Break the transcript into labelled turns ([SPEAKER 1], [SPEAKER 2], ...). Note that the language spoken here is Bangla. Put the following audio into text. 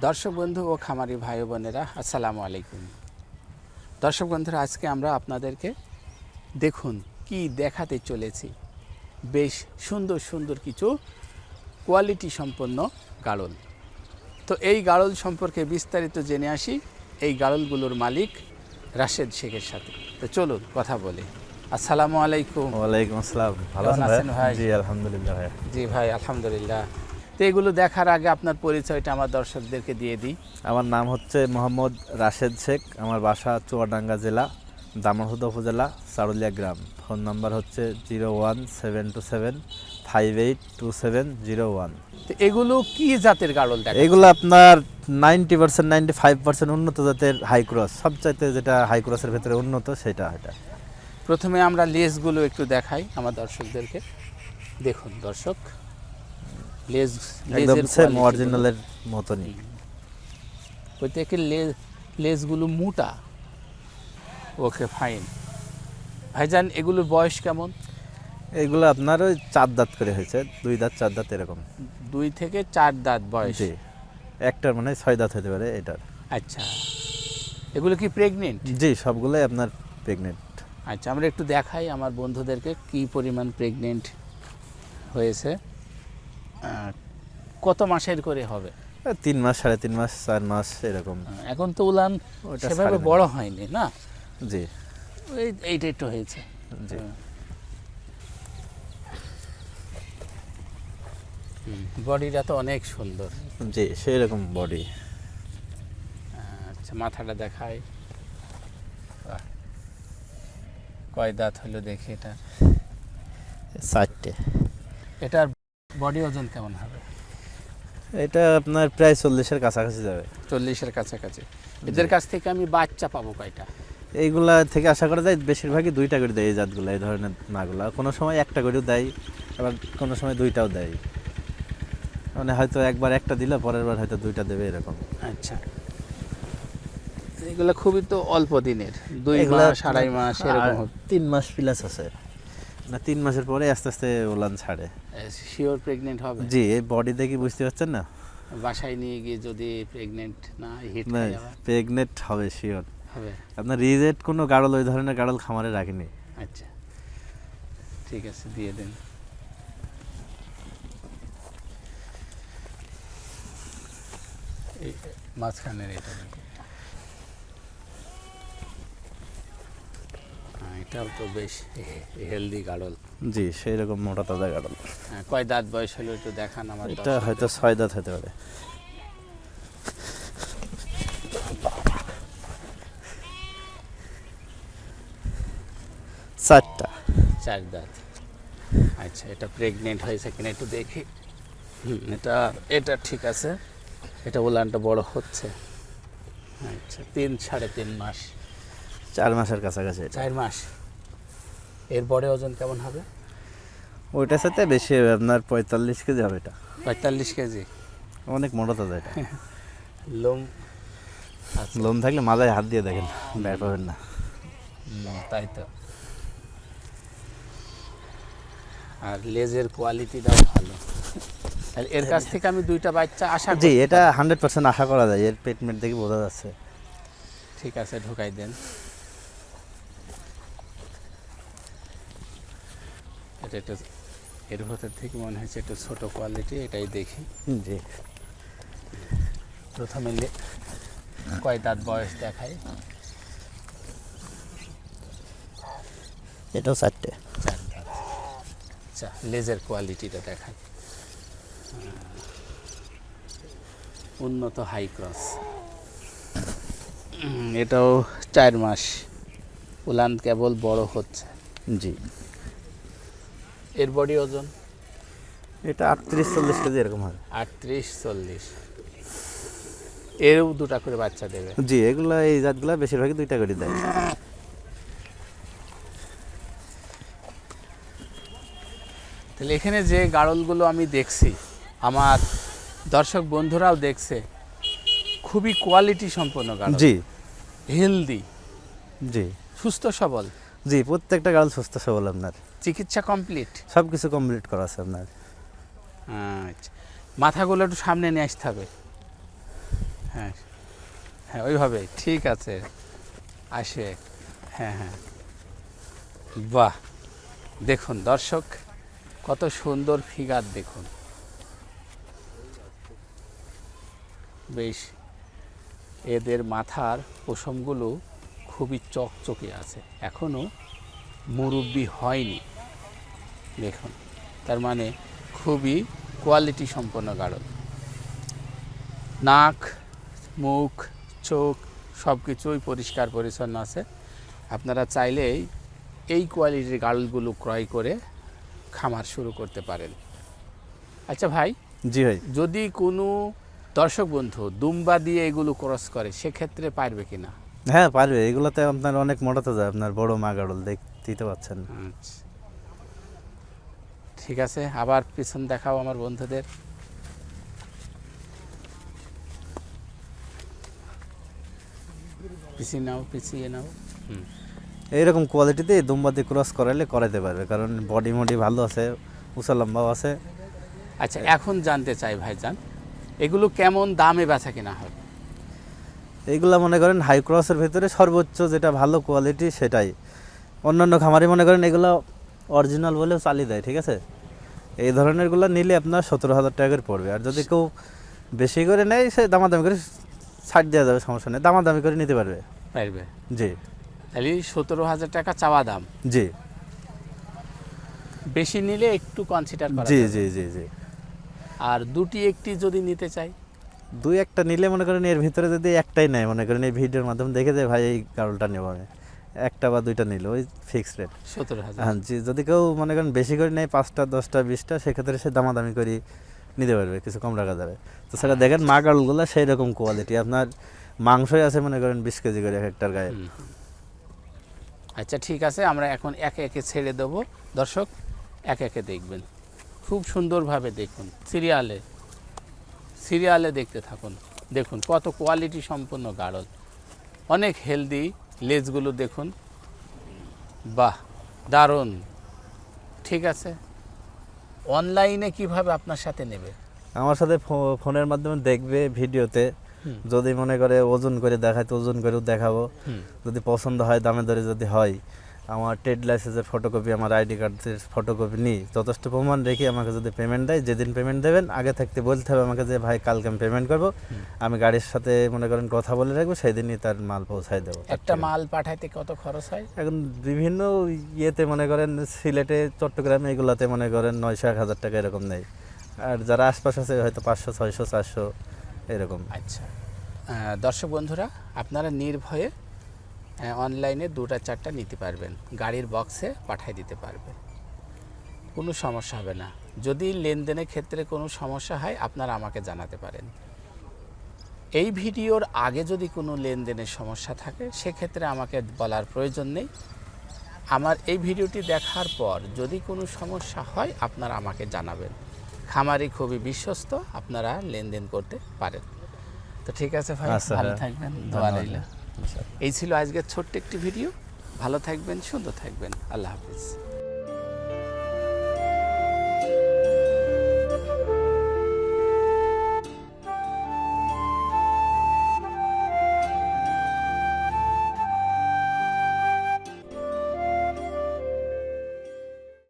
[SPEAKER 1] দর্শক বন্ধু ও খামারি ভাই বোনেরা আসসালামু আলাইকুম। দর্শক বন্ধুরা আজকে আমরা আপনাদেরকে দেখুন কি দেখাতে চলেছি। বেশ সুন্দর সুন্দর কিছু কোয়ালিটি সম্পন্ন গাড়ল। তো এই গাড়ল সম্পর্কে বিস্তারিত জেনে আসি। এই গাড়লগুলোর মালিক রাশেদ শেখের সাথে। তো চলুন কথা বলি। আসসালামু আলাইকুম।
[SPEAKER 2] ওয়ালাইকুম আসসালাম। ভালো আছেন
[SPEAKER 1] ভাই?
[SPEAKER 2] ভাই? জি আলহামদুলিল্লাহ ভাই
[SPEAKER 1] জি ভাই আলহামদুলিল্লাহ। তো এগুলো দেখার আগে আপনার পরিচয়টা আমার দর্শকদেরকে দিয়ে দিই।
[SPEAKER 2] আমার নাম হচ্ছে মোহাম্মদ রাশেদ শেখ আমার বাসা চুয়াডাঙ্গা জেলা দামোহদা উপজেলা চারুলিয়া গ্রাম। ফোন নাম্বার হচ্ছে zero one seven two seven five eight two seven zero one.
[SPEAKER 1] তো এগুলো কি জাতের গাড়ল দেখা
[SPEAKER 2] এগুলো আপনার ninety percent ninety five percent উন্নত জাতের হাই ক্রস সবচাইতে যেটা হাই ক্রসের ভেতরে উন্নত সেটা এটা।
[SPEAKER 1] প্রথমে আমরা লেজগুলো একটু দেখাই আমার দর্শকদেরকে। দেখুন দর্শক। লেজ লেজের
[SPEAKER 2] সেম অরিজিনালের মতনই।
[SPEAKER 1] প্রত্যেকের লেজ লেজগুলো মোটা। ওকে ফাইন ভাইজান এগুলোর বয়স কেমন?
[SPEAKER 2] এগুলো আপনার ওই চার দাঁত করে হয়েছে। দুই দাঁত চার দাঁত এরকম।
[SPEAKER 1] দুই থেকে চার দাঁত বয়স।
[SPEAKER 2] জি। একটার মানে ছয় দাঁত হতে পারে এটার।
[SPEAKER 1] আচ্ছা। এগুলো কি প্রেগনেন্ট
[SPEAKER 2] জি সবগুলোই আপনার প্রেগনেন্ট
[SPEAKER 1] আচ্ছা আমরা একটু দেখাই আমার বন্ধুদেরকে কি পরিমাণ প্রেগনেন্ট হয়েছে। কত মাসের করে হবে?
[SPEAKER 2] তিন মাস সাড়ে তিন মাস চার মাস এরকম।
[SPEAKER 1] এখন তো উলান সেভাবে বড় হয়নি না?
[SPEAKER 2] জি।
[SPEAKER 1] এই এইটা একটু হয়েছে।
[SPEAKER 2] জি।
[SPEAKER 1] বডিটা তো অনেক সুন্দর।
[SPEAKER 2] জি সেই রকম বডি।
[SPEAKER 1] আচ্ছা মাথাটা দেখাই। কয় দাঁত হলো দেখি এটা?
[SPEAKER 2] চারটে।
[SPEAKER 1] এটার বডি ওজন কেমন হবে?
[SPEAKER 2] এটা আপনার প্রায় চল্লিশের কাছাকাছি যাবে।
[SPEAKER 1] চল্লিশের কাছাকাছি। এদের কাছ থেকে আমি বাচ্চা পাবো কয়টা?
[SPEAKER 2] এইগুলা থেকে আশা করা যায় বেশিরভাগই দুইটা করে দেয় এই জাতগুলো এই ধরনের মাগুলা কোনো সময় একটা করেও দেয় আবার কোনো সময় দুইটাও দেয়। মানে হয়তো একবার একটা দিলে পরের বার হয়তো দুইটা দেবে এরকম।
[SPEAKER 1] আচ্ছা। এগুলো খুবই তো অল্প দিনের। দুই মাস আড়াই মাস এরকম
[SPEAKER 2] তিন মাস প্লাস আছে। না তিন মাসের পরে আস্তে আস্তে ওলান ছাড়ে।
[SPEAKER 1] শিওর প্রেগনেন্ট হবে?
[SPEAKER 2] জি এই বডি দেখে বুঝতে পারছেন না?
[SPEAKER 1] বাসায় নিয়ে গিয়ে যদি প্রেগনেন্ট না হিট
[SPEAKER 2] না প্রেগনেন্ট হবে শিওর
[SPEAKER 1] হবে।
[SPEAKER 2] আপনার রিজেট কোনো গাড়ল ওই ধরনের গাড়ল খামারে রাখিনি।
[SPEAKER 1] আচ্ছা। ঠিক আছে দিয়ে দিন। এই মাঝখানের এটা এটাও তো বেশ হেলদি গাড়ল
[SPEAKER 2] জি সেই রকম মোটা তাজা গাড়ল
[SPEAKER 1] হ্যাঁ, কয় দাঁত বয়স হলো একটু দেখান আমার
[SPEAKER 2] এটা হয়তো ছয় দাঁত হতে পারে। চারটা।
[SPEAKER 1] চার দাঁত। আচ্ছা এটা প্রেগনেন্ট হয়েছে কিনা একটু দেখি। হুম এটা এটা ঠিক আছে। এটা উলানটা বড় হচ্ছে। আচ্ছা তিন সাড়ে তিন মাস।
[SPEAKER 2] চার মাসের কাছাকাছি
[SPEAKER 1] চার মাস। এরপরে ওজন কেমন হবে?
[SPEAKER 2] ওইটার সাথে বেশি হবে আপনার পঁয়তাল্লিশ কেজি হবে এটা।
[SPEAKER 1] পঁয়তাল্লিশ কেজি?
[SPEAKER 2] অনেক মোটা তাজা এটা।
[SPEAKER 1] লোম
[SPEAKER 2] লোম থাকলে মাথায় হাত দিয়ে দেখেন বের পাবেন না।
[SPEAKER 1] তাই তো। আর লেজের কোয়ালিটিটাও ভালো। এর কাছ থেকে আমি দুইটা বাচ্চা আশা
[SPEAKER 2] জি এটা। হান্ড্রেড পার্সেন্ট আশা করা যায় এর পেটমেন্ট দেখে বোঝা যাচ্ছে।
[SPEAKER 1] ঠিক আছে ঢুকাই দেন। এটা একটু এর ভেতর থেকে মনে হচ্ছে একটু ছোট কোয়ালিটি এটাই দেখি।
[SPEAKER 2] জি।
[SPEAKER 1] প্রথমে কয় দাঁত বয়স দেখাই
[SPEAKER 2] এটাও চারটে।
[SPEAKER 1] চার দাঁত। আচ্ছা লেজের কোয়ালিটিটা দেখাই উন্নত হাই ক্রস এটাও চার মাস। উলান কেবল বড় হচ্ছে।
[SPEAKER 2] জি।
[SPEAKER 1] এর বডি ওজন?
[SPEAKER 2] এটা আটত্রিশ চল্লিশ কেজি এরকম হবে
[SPEAKER 1] আটত্রিশ চল্লিশ। এরও দুটা করে বাচ্চা দেবে?
[SPEAKER 2] জি এগুলো এই জাতগুলো বেশিরভাগই দুইটা করে দেয়।
[SPEAKER 1] তাহলে এখানে যে গাড়লগুলো আমি দেখছি আমার দর্শক বন্ধুরাও দেখছে খুবই কোয়ালিটি সম্পন্ন গাড়ল
[SPEAKER 2] জি।
[SPEAKER 1] হেলদি
[SPEAKER 2] জি।
[SPEAKER 1] সুস্থ সবল।
[SPEAKER 2] জি প্রত্যেকটা গার্ল সুস্থ সবল আপনার।
[SPEAKER 1] চিকিৎসা কমপ্লিট?
[SPEAKER 2] সব কিছু কমপ্লিট করা আছে আপনার।
[SPEAKER 1] আচ্ছা। মাথাগুলো একটু সামনে নিয়ে আসতে হবে। হ্যাঁ হ্যাঁ ওইভাবে। ঠিক আছে। আসে। হ্যাঁ হ্যাঁ। বাহ! দেখুন দর্শক কত সুন্দর ফিগার দেখুন। বেশ এদের মাথার পশমগুলো খুবই চকচকে আছে। এখনও মুরব্বি হয়নি দেখুন তার মানে খুবই কোয়ালিটি সম্পন্ন গাড়ল নাক মুখ চোখ সব কিছুই পরিষ্কার পরিচ্ছন্ন আছে। আপনারা চাইলেই এই কোয়ালিটির গাড়লগুলো ক্রয় করে খামার শুরু করতে পারেন। আচ্ছা ভাই
[SPEAKER 2] জি ভাই।
[SPEAKER 1] যদি কোনো দর্শক বন্ধু দুম্বা দিয়ে এগুলো ক্রস করে সেক্ষেত্রে পারবে কি না
[SPEAKER 2] হ্যাঁ পারবে। এগুলোতে আপনার অনেক মোটাতে যায় আপনার বড় মা গাড়ল দেখতেই তো পাচ্ছেন
[SPEAKER 1] আচ্ছা। ঠিক আছে আবার পিছন দেখাও আমার বন্ধুদের। পিছিয়ে নাও পিছিয়ে নাও। হুম।
[SPEAKER 2] এইরকম কোয়ালিটিতে দুম্বাদি ক্রস করাইলে করাইতে পারবে কারণ বডি মডি ভালো আছে উঁচা লম্বাও আছে।
[SPEAKER 1] আচ্ছা এখন জানতে চাই ভাইজান এগুলো কেমন দামে বেচা কিনা হবে
[SPEAKER 2] এইগুলা মনে করেন হাই ক্রসের ভিতরে সর্বোচ্চ যেটা ভালো কোয়ালিটি সেটাই। অন্যান্য খামারি মনে করেন এগুলো অরিজিনাল বলেও চালিয়ে দেয় ঠিক আছে? এই ধরনেরগুলো নিলে আপনার সতেরো হাজার টাকা করে পড়বে। আর যদি কেউ বেশি করে নেয় সে দামাদামি করে ছাড় দেওয়া যাবে সমস্যা নেই। দামাদামি করে নিতে পারবে।
[SPEAKER 1] পারবে?
[SPEAKER 2] জি।
[SPEAKER 1] তাহলে সতেরো হাজার টাকা চাওয়া দাম।
[SPEAKER 2] জি।
[SPEAKER 1] বেশি নিলে একটু কনসিডার
[SPEAKER 2] জি জি জি জি।
[SPEAKER 1] আর দুটি একটি যদি নিতে চাই?
[SPEAKER 2] দুই একটা নিলে মনে করেন এর ভিতরে যদি একটাই নেয় মনে করেন এই ভিডিওর মাধ্যমে দেখে যে ভাই এই কারলটা নেব আমি। একটা বা দুইটা নিল ওই ফিক্সড রেট
[SPEAKER 1] সতেরো হাজার।
[SPEAKER 2] হ্যাঁ জি যদি কেউ মনে করেন বেশি করে নেয় পাঁচটা দশটা বিশটা সেক্ষেত্রে সে দামাদামি করে নিতে পারবে কিছু কম রাখা যাবে। তো সেটা দেখেন মা গাড়লগুলো সেই রকম কোয়ালিটি আপনার মাংসই আছে মনে করেন বিশ কেজি করে এক একটার গায়ে।
[SPEAKER 1] আচ্ছা ঠিক আছে আমরা এখন একে একে ছেড়ে দেবো। দর্শক একে একে দেখবেন। খুব সুন্দরভাবে দেখুন সিরিয়ালে সিরিয়ালে দেখতে থাকুন। দেখুন কত কোয়ালিটি সম্পন্ন গাড়ল অনেক হেলদি লেজগুলো দেখুন। বাহ দারুণ। ঠিক আছে? অনলাইনে কীভাবে আপনার সাথে নেবে?
[SPEAKER 2] আমার সাথে ফোনের মাধ্যমে দেখবে ভিডিওতে। যদি মনে করে ওজন করে দেখায় তো ওজন করেও দেখাবো। যদি পছন্দ হয় দামে দরে যদি হয়। আমার ট্রেড লাইসেন্সের ফটোকপি আমার আইডি কার্ডের ফটোকপি নিই। যথেষ্ট প্রমাণ রেখে আমাকে যদি পেমেন্ট দেয় যেদিন পেমেন্ট দেবেন আগে থাকতে বলতে হবে আমাকে যে ভাই কালকে আমি পেমেন্ট করব। আমি গাড়ির সাথে মনে করেন কথা বলে রাখব সেই দিনই তার মাল পৌঁছায় দেবো।
[SPEAKER 1] একটা মাল পাঠাইতে কত খরচ হয়?
[SPEAKER 2] এখন বিভিন্ন ইয়েতে মনে করেন সিলেটে চট্টগ্রামে এগুলাতে মনে করেন নয়শো এক হাজার টাকা এরকম নেই আর যারা আশপাশ আছে হয়তো পাঁচশো ছয়শো চারশো এরকম।
[SPEAKER 1] আচ্ছা। দর্শক বন্ধুরা আপনারা নির্ভয়ে অনলাইনে দুটা চারটা নিতে পারবেন। গাড়ির বক্সে পাঠিয়ে দিতে পারবেন। কোনো সমস্যা হবে না। যদি লেনদেনের ক্ষেত্রে কোনো সমস্যা হয় আপনারা আমাকে জানাতে পারেন। এই ভিডিওর আগে যদি কোনো লেনদেনের সমস্যা থাকে সেক্ষেত্রে আমাকে বলার প্রয়োজন নেই। আমার এই ভিডিওটি দেখার পর যদি কোনো সমস্যা হয় আপনারা আমাকে জানাবেন। খামারি খুবই বিশ্বস্ত আপনারা লেনদেন করতে পারেন। তো ঠিক আছে ভাই ভালো
[SPEAKER 2] হ্যাঁ।
[SPEAKER 1] থাকবেন। দোয়া
[SPEAKER 2] ধন্যবাদ।
[SPEAKER 1] রইল এই ছিল আজকের ছোট্ট একটি ভিডিও। ভালো থাকবেন সুন্দর থাকবেন। আল্লাহ হাফিজ।